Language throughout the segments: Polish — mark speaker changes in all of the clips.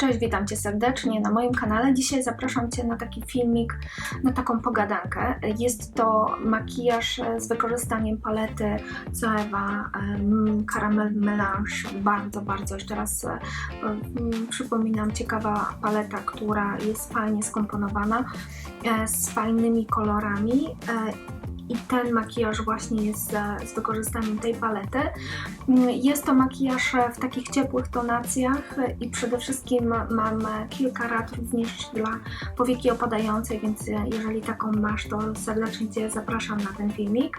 Speaker 1: Cześć, witam Cię serdecznie na moim kanale. Dzisiaj zapraszam Cię na taki filmik, na taką pogadankę. Jest to makijaż e, z wykorzystaniem palety Zoeva em, Caramel Melange. Bardzo, bardzo jeszcze raz e, przypominam, ciekawa paleta, która jest fajnie skomponowana, e, z fajnymi kolorami. E, I ten makijaż właśnie jest z, z wykorzystaniem tej palety. Jest to makijaż w takich ciepłych tonacjach i przede wszystkim mam kilka rad również dla powieki opadającej, więc jeżeli taką masz, to serdecznie Cię zapraszam na ten filmik.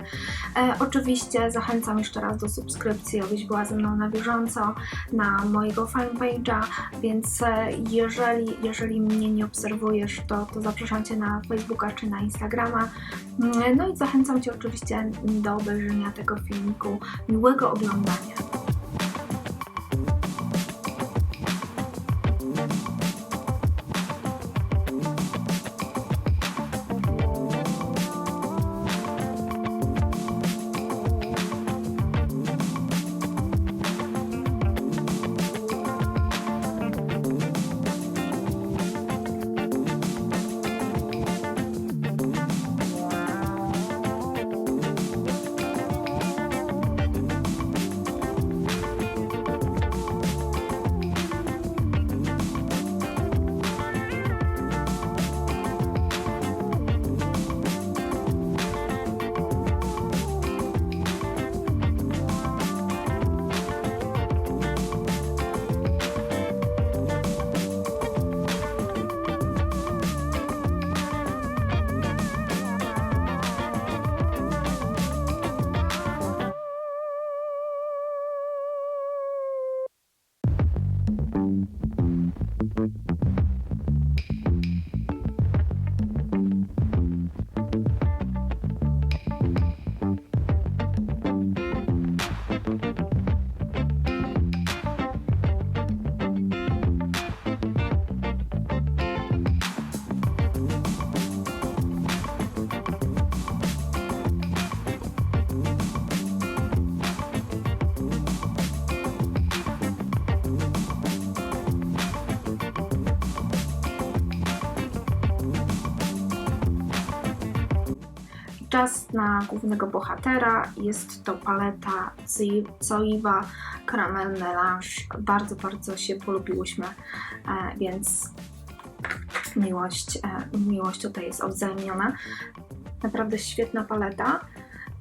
Speaker 1: E, oczywiście zachęcam jeszcze raz do subskrypcji, abyś była ze mną na bieżąco na mojego fanpage'a, więc e, jeżeli, jeżeli mnie nie obserwujesz, to, to zapraszam Cię na Facebooka czy na Instagrama. Mm, No i zachęcam Cię oczywiście do obejrzenia tego filmiku. Miłego oglądania. Na głównego bohatera. Jest to paleta Zoiva Caramel Melange. Bardzo, bardzo się polubiłyśmy, e, więc miłość, e, miłość tutaj jest odwzajemniona. Naprawdę świetna paleta.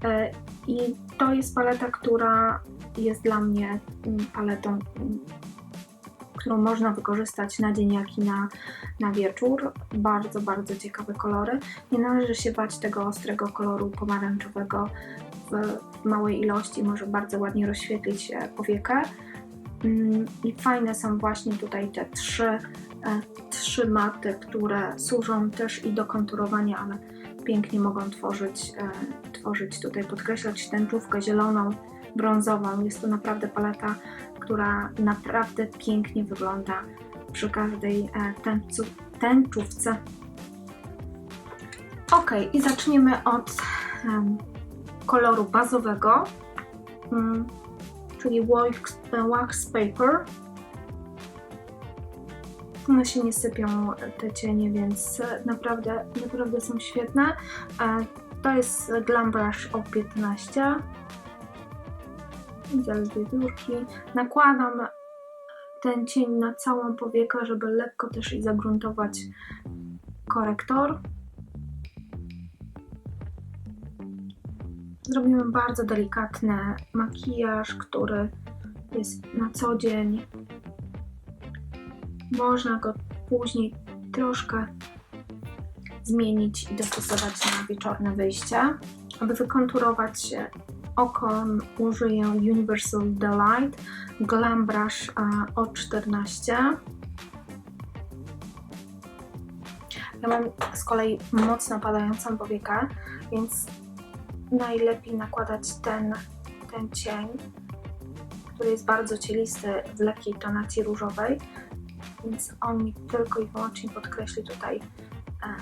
Speaker 1: E, I to jest paleta, która jest dla mnie mm, paletą, mm, którą można wykorzystać na dzień, jak i na, na wieczór. Bardzo, bardzo ciekawe kolory. Nie należy się bać tego ostrego koloru pomarańczowego w, małej ilości, może bardzo ładnie rozświetlić e, powiekę. Mm, I fajne są właśnie tutaj te trzy, e, trzy maty, które służą też i do konturowania, ale pięknie mogą tworzyć, e, tworzyć tutaj, podkreślać tęczówkę zieloną, brązową. Jest to naprawdę paleta, która naprawdę pięknie wygląda przy każdej e, tęczówce. Ok, i zaczniemy od koloru bazowego, mm, czyli wax, wax paper. One się nie sypią, te cienie, więc naprawdę, naprawdę są świetne. E, To jest Glam Brush O15. I zaledwie biurki. Nakładam ten cień na całą powiekę, żeby lekko też i zagruntować korektor. Zrobimy bardzo delikatny makijaż, który jest na co dzień. Można go później troszkę zmienić i dostosować na wieczorne wyjście. Aby wykonturować użyję Universal Delight Glam Brush e, O14. Ja mam z kolei mocno padającą powiekę, więc najlepiej nakładać ten, ten cień, który jest bardzo cielisty w lekkiej tonacji różowej, więc on mi tylko i wyłącznie podkreśli tutaj e,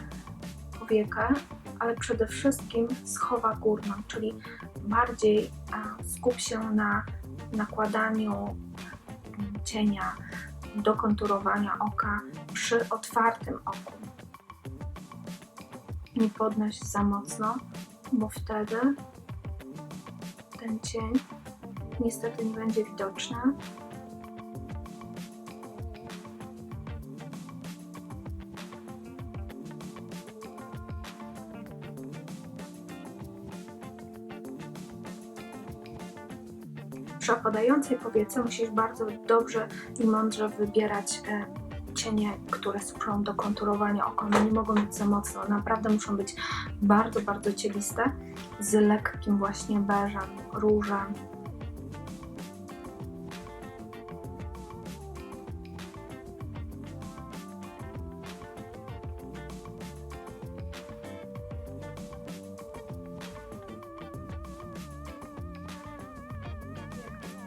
Speaker 1: powiekę, ale przede wszystkim schowa górną, czyli bardziej skup się na nakładaniu mm, cienia do konturowania oka przy otwartym oku. Nie podnoś za mocno, bo wtedy ten cień niestety nie będzie widoczny. Przy opadającej powiece musisz bardzo dobrze i mądrze wybierać e, cienie, które służą do konturowania oka. One nie mogą być za mocno, naprawdę muszą być bardzo, bardzo cieliste, z lekkim właśnie beżem, różem.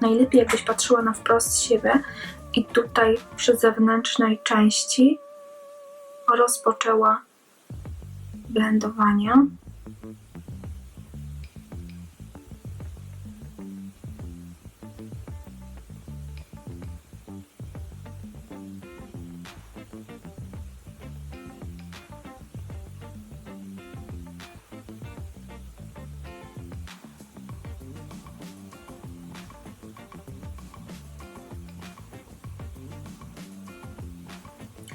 Speaker 1: Najlepiej jakbyś patrzyła na wprost siebie i tutaj przy zewnętrznej części rozpoczęła blendowanie.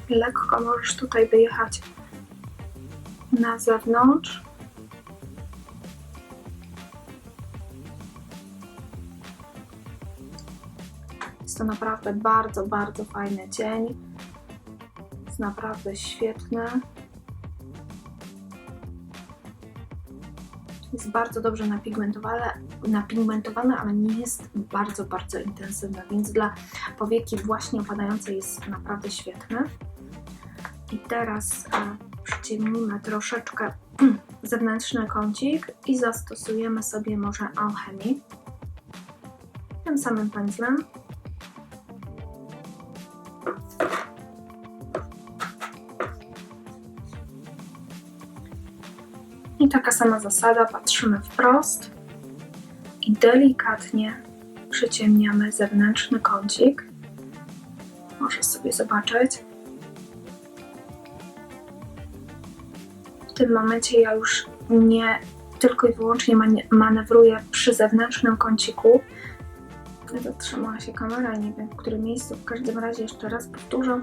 Speaker 1: Lekko możesz tutaj wyjechać na zewnątrz. Jest to naprawdę bardzo, bardzo fajny cień. Jest naprawdę świetny. Jest bardzo dobrze napigmentowane, napigmentowane, ale nie jest bardzo, bardzo intensywne, więc dla powieki właśnie opadającej jest naprawdę świetny. I teraz e, przyciemnimy troszeczkę zewnętrzny kącik i zastosujemy sobie może alchemii tym samym pędzlem. I taka sama zasada, patrzymy wprost i delikatnie przyciemniamy zewnętrzny kącik. Możesz sobie zobaczyć. Tym momencie ja już nie tylko i wyłącznie manewruję przy zewnętrznym kąciku. Zatrzymała się kamera, nie wiem w którym miejscu. W każdym razie jeszcze raz powtórzę.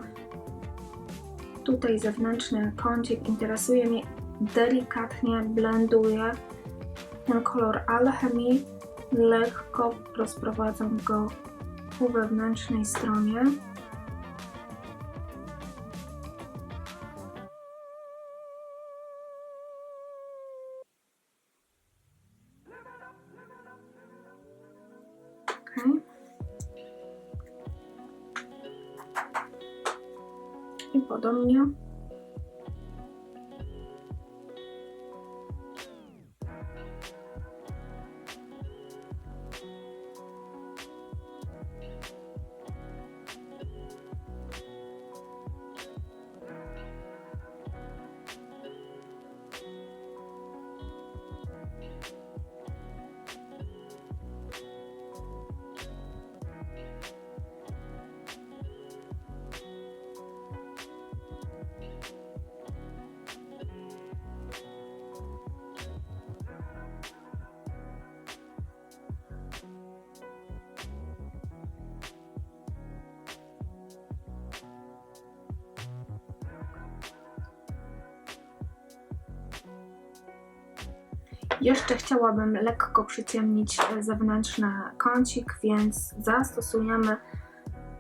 Speaker 1: Tutaj zewnętrzny kącik interesuje mnie. Delikatnie blenduję ten kolor alchemii. Lekko rozprowadzam go ku wewnętrznej stronie. I Jeszcze chciałabym lekko przyciemnić e, zewnętrzny kącik, więc zastosujemy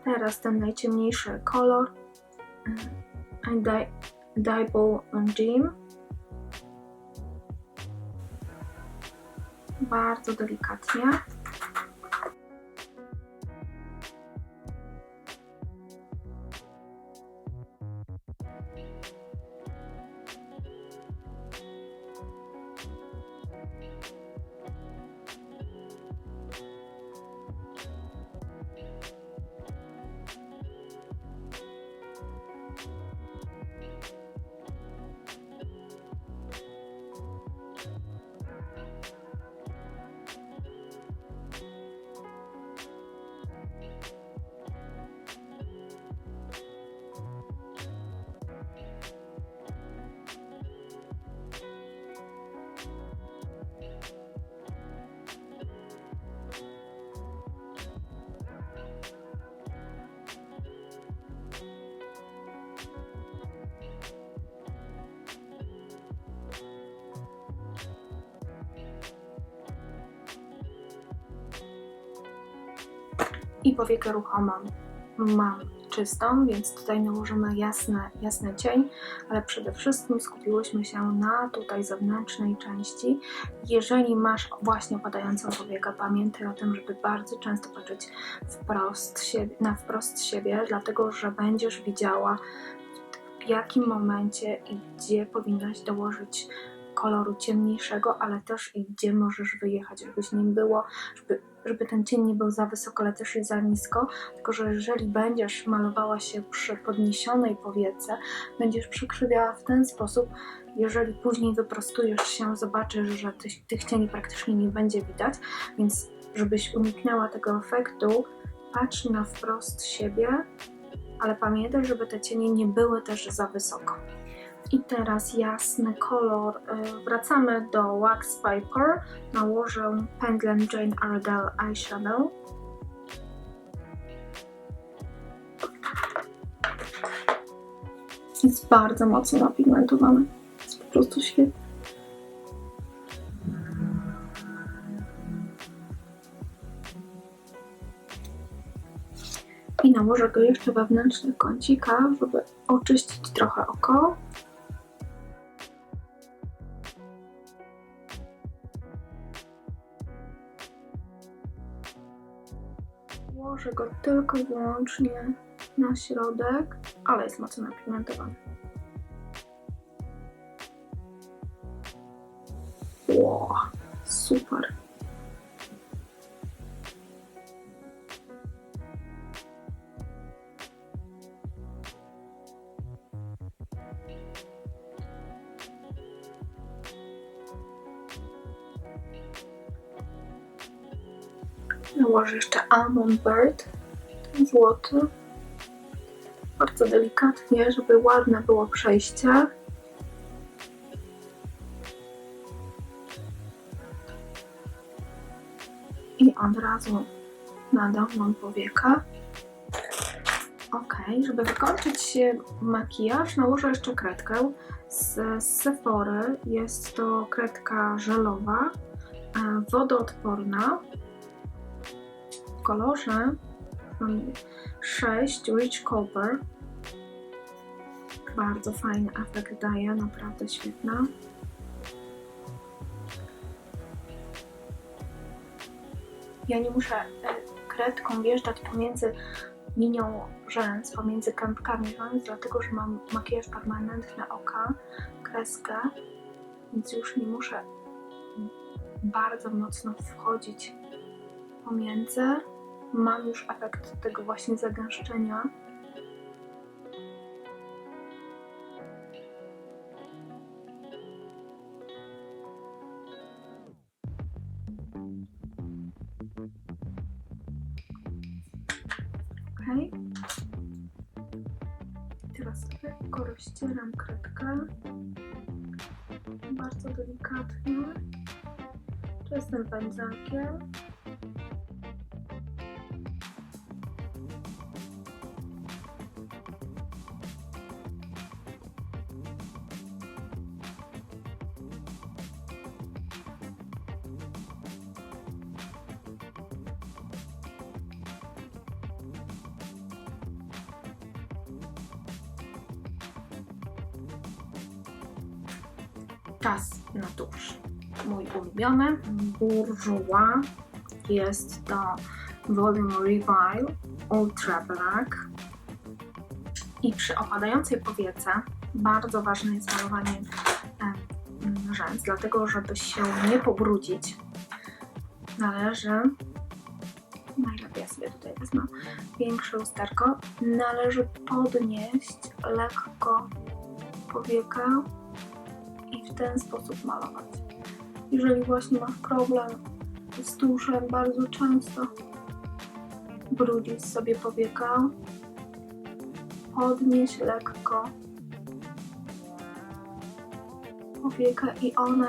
Speaker 1: teraz ten najciemniejszy kolor Dibble Gem. Bardzo delikatnie. I powiekę ruchomą mam czystą, więc tutaj nałożymy jasny, jasny cień, ale przede wszystkim skupiłyśmy się na tutaj zewnętrznej części. Jeżeli masz właśnie opadającą powiekę, pamiętaj o tym, żeby bardzo często patrzeć wprost siebie, na wprost siebie, dlatego że będziesz widziała w jakim momencie i gdzie powinnaś dołożyć koloru ciemniejszego, ale też i gdzie możesz wyjechać, żebyś nim było, żeby, żeby ten cień nie był za wysoko, ale też i za nisko, tylko że jeżeli będziesz malowała się przy podniesionej powiece, będziesz przykrzywiała w ten sposób, jeżeli później wyprostujesz się, zobaczysz, że tych, tych cieni praktycznie nie będzie widać, więc żebyś uniknęła tego efektu, patrz na wprost siebie, ale pamiętaj, żeby te cienie nie były też za wysoko. I teraz jasny kolor. y, Wracamy do Wax Paper. Nałożę pędzlem Jane Iredale Eyeshadow. Jest bardzo mocno napigmentowany. Jest po prostu świetny. I nałożę go jeszcze we wewnętrzny kącika, żeby oczyścić trochę oko. Go tylko i wyłącznie na środek, ale jest mocno napigmentowany. Wow, super. Nałożę jeszcze Almond Bird, ten złoty. Bardzo delikatnie, żeby ładne było przejście. I od razu na dolną powiekę. Ok, żeby wykończyć makijaż, nałożę jeszcze kredkę z, Sephory. Jest to kredka żelowa, e, wodoodporna kolorze mam 6 Rich Copper. Bardzo fajny efekt daje, naprawdę świetna. Ja nie muszę e, kredką wjeżdżać pomiędzy linią rzęs, pomiędzy kępkami rzęs, dlatego że mam makijaż permanentny oka, kreskę, więc już nie muszę bardzo mocno wchodzić pomiędzy. Mam już efekt tego właśnie zagęszczenia. Ok. Teraz lekko rozcieram kredkę. Bardzo delikatnie. Czystym pędzelkiem. Bourjois jest to Volume Reveal Ultra Black. I przy opadającej powiece bardzo ważne jest malowanie rzęs, dlatego żeby się nie pobrudzić, należy najlepiej ja sobie tutaj wezmę większe lusterko, należy podnieść lekko powiekę i w ten sposób malować. Jeżeli właśnie masz problem z tuszem, bardzo często brudzisz sobie powiekę, podnieś lekko powiekę i one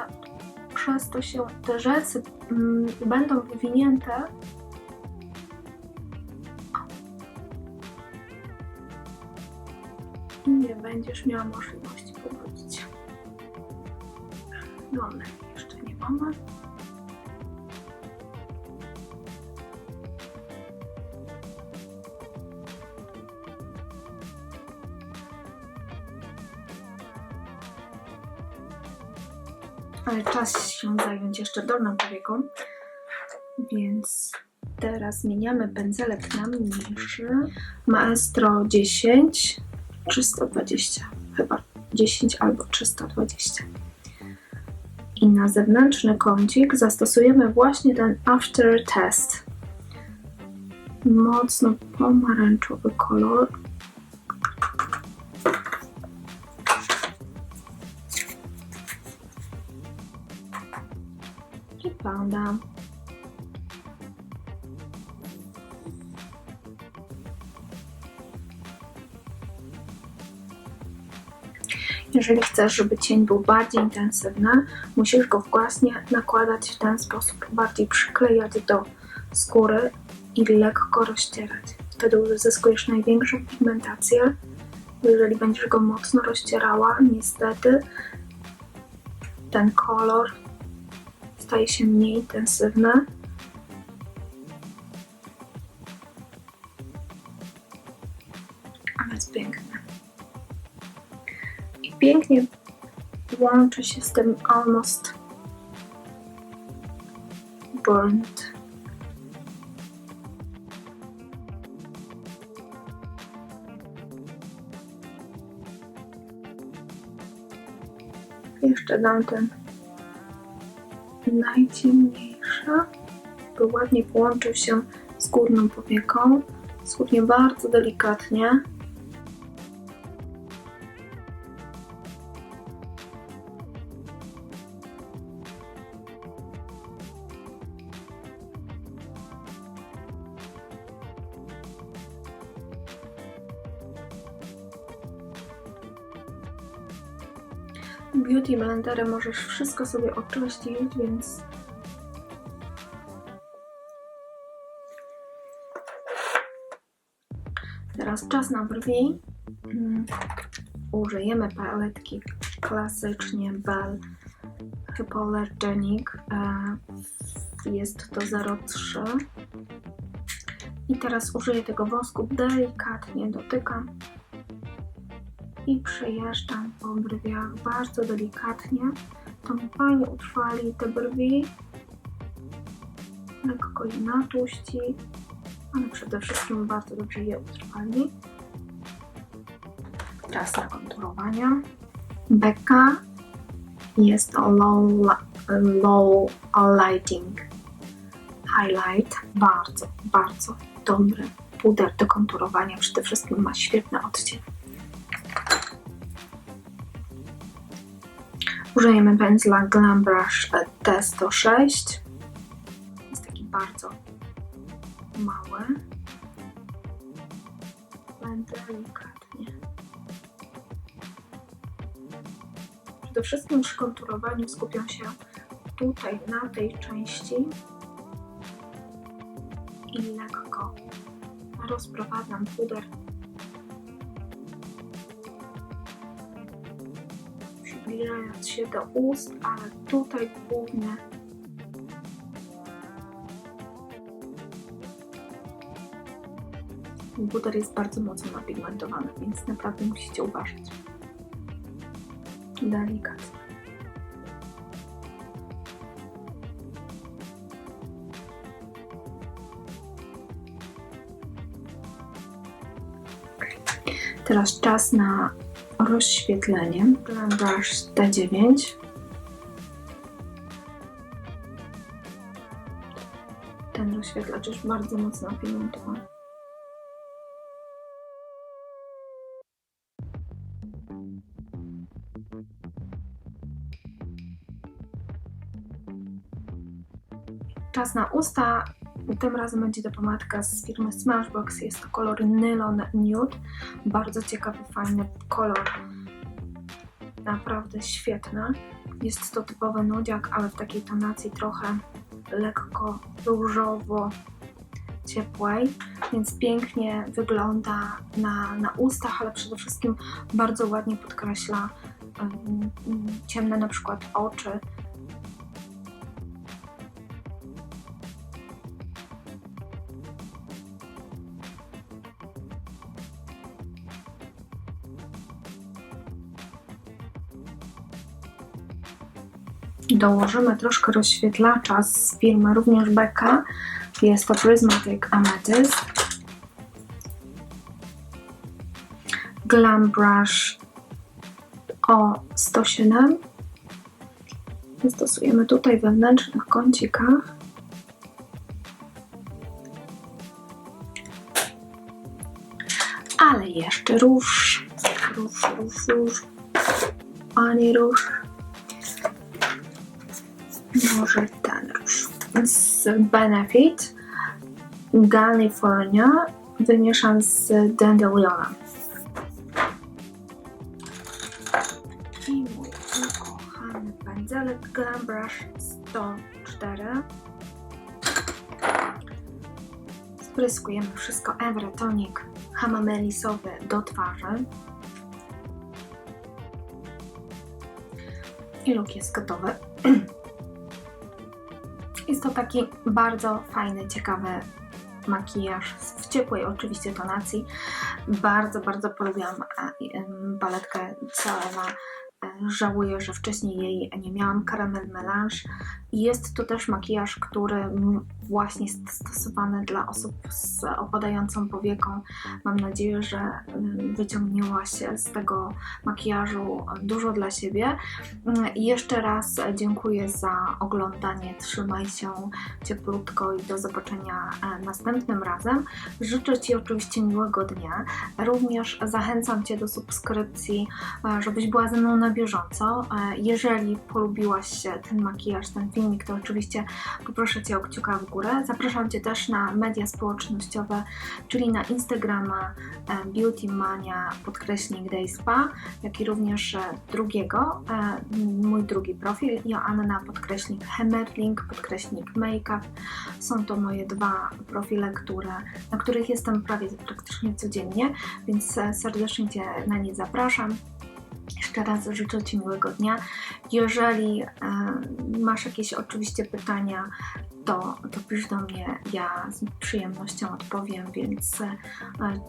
Speaker 1: przez to się, te rzęsy mm, będą wywinięte i nie będziesz miała możliwości. Dolnej jeszcze nie mama. Ale czas się zająć jeszcze dolną powieką, więc teraz zmieniamy pędzelek na mniejszy. Maestro 10, 320, chyba 10 albo 320. I na zewnętrzny kącik zastosujemy właśnie ten after test. Mocno pomarańczowy kolor. I pada. Jeżeli chcesz, żeby cień był bardziej intensywny, musisz go właśnie nakładać w ten sposób, bardziej przyklejać do skóry i lekko rozcierać. Wtedy uzyskujesz największą pigmentację. Jeżeli będziesz go mocno rozcierała, niestety ten kolor staje się mniej intensywny. Pięknie łączy się z tym almost burnt. Jeszcze dam ten najciemniejszy, by ładnie połączył się z górną powieką. Dosłownie bardzo delikatnie. Beauty Blenderem możesz wszystko sobie oczyścić, więc teraz czas na brwi. Mm, Użyjemy paletki klasycznie Bell Hypoallergenic. E, Jest to 03. I teraz użyję tego wosku, delikatnie dotykam i przejeżdżam po brwiach bardzo delikatnie. To mi fajnie utrwali te brwi. Lekko je natłuści, ale przede wszystkim bardzo dobrze je utrwali. Czas na konturowanie. Beka jest to low, low lighting highlight. Bardzo, bardzo dobry puder do konturowania. Przede wszystkim ma świetny odcień. Użyjemy pędzla Glam Brush T106. Jest taki bardzo mały. Delikatnie. Przede wszystkim przy konturowaniu skupiam się tutaj na tej części i lekko rozprowadzam puder się do ust, ale tutaj głównie buter jest bardzo mocno napigmentowany, więc naprawdę musicie uważać. Delikatnie. Teraz czas na rozświetlenie. Glam Brush T9. Ten rozświetlacz jest bardzo mocno opigmentowany. Czas na usta. Tym razem będzie to pomadka z firmy Smashbox. Jest to kolor Nylon Nude. Bardzo ciekawy, fajny kolor. Naprawdę świetny. Jest to typowy nudziak, ale w takiej tonacji trochę lekko różowo ciepłej, więc pięknie wygląda na, na ustach, ale przede wszystkim bardzo ładnie podkreśla um, ciemne na przykład oczy, dołożymy troszkę rozświetlacza z firmy również Becca. Jest to Prismatic Amethyst. Glam Brush O107. Stosujemy tutaj wewnętrznych kącikach. Ale jeszcze róż. Róż, róż, róż. Ani róż. Może ten róż. Z Benefit California wymieszam z Dandelionem. I mój ukochany pędzelek Glam Brush 104. Spryskujemy wszystko Evertonic hamamelisowy do twarzy. I look jest gotowy. To taki bardzo fajny, ciekawy makijaż w ciepłej oczywiście tonacji. Bardzo, bardzo polubiłam e, em, paletkę Całewa. Żałuję, że wcześniej jej nie miałam. Caramel Melange. Jest to też makijaż, który właśnie jest stosowany dla osób z opadającą powieką. Mam nadzieję, że mm, wyciągnięłaś z tego makijażu dużo dla siebie. Mm, I jeszcze raz dziękuję za oglądanie. Trzymaj się cieplutko i do zobaczenia e, następnym razem. Życzę Ci oczywiście miłego dnia. Również zachęcam Cię do subskrypcji, e, żebyś była ze mną na bieżąco. E, Jeżeli polubiłaś ten makijaż, ten filmik, to oczywiście poproszę Cię o kciuka w górę. Zapraszam Cię też na media społecznościowe, czyli na Instagrama e, Beauty Mania podkreśnik Day Spa, jak i również e, drugiego, e, mój drugi profil, Joanna podkreśnik Hemerling podkreśnik Makeup. Są to moje dwa profile, które, na których jestem prawie praktycznie codziennie, więc serdecznie Cię na nie zapraszam. Jeszcze raz życzę Ci miłego dnia. Jeżeli e, masz jakieś oczywiście pytania, to, to pisz do mnie, ja z przyjemnością odpowiem, więc e,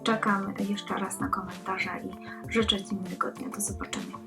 Speaker 1: czekam jeszcze raz na komentarze i życzę Ci miłego dnia. Do zobaczenia.